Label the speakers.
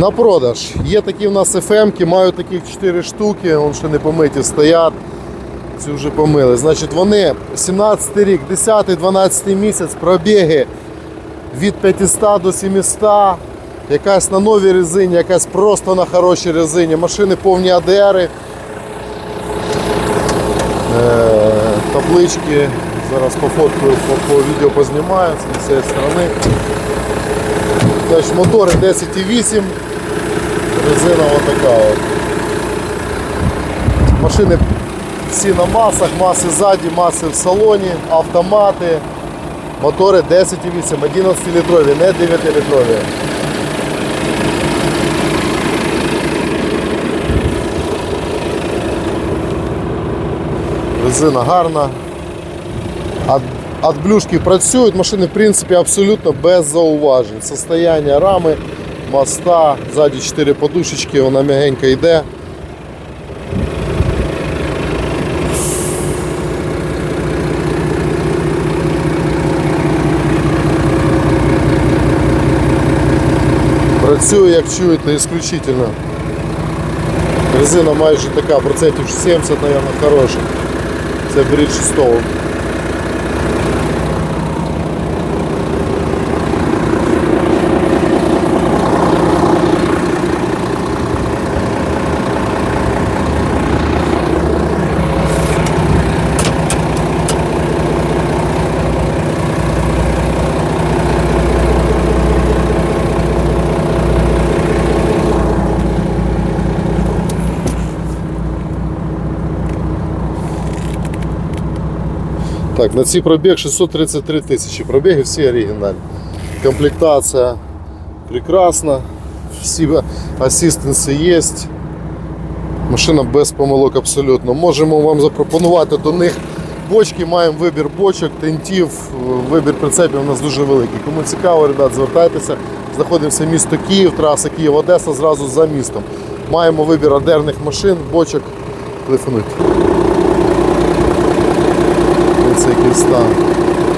Speaker 1: На продаж. Є такі в нас FM-ки, маю таких 4 штуки, вон ще не помиті стоять. Ці вже помили. Значить, вони 17 рік, 10-12 місяць, пробіги від 500 до 700. Якась на новій резині, якась просто на хорошій резині. Машини повні АДРи. Е, таблички. Зараз пофоткаю, по, по відео познімаю з цієї сторони. Значить, мотори 10,8. Резина отака от. Машини всі на масах, маси ззаді, маси в салоні, автомати. Мотори 10,8, 11-літрові, не 9-літрові. Резина гарна. От блюшки працюють, машини в принципі абсолютно без зауважень. Состояння рами, моста, ззаді 4 подушечки, вона м'ягенько йде. Працює, як чуєте, исключительно. Резина майже така, процентів 70, мабуть, хороша. Це беріть 6 Так, на цей пробіг 633 тисячі. Пробіги всі оригінальні. Комплектація прекрасна, всі асистенси є. Машина без помилок абсолютно. Можемо вам запропонувати до них бочки, маємо вибір бочок, тентів, вибір прицепів у нас дуже великий. Кому цікаво, ребят, звертайтеся. Знаходимося місто Київ, траса Київ-Одеса, зразу за містом. Маємо вибір адерних машин, бочок. Телефонуйте. Стан.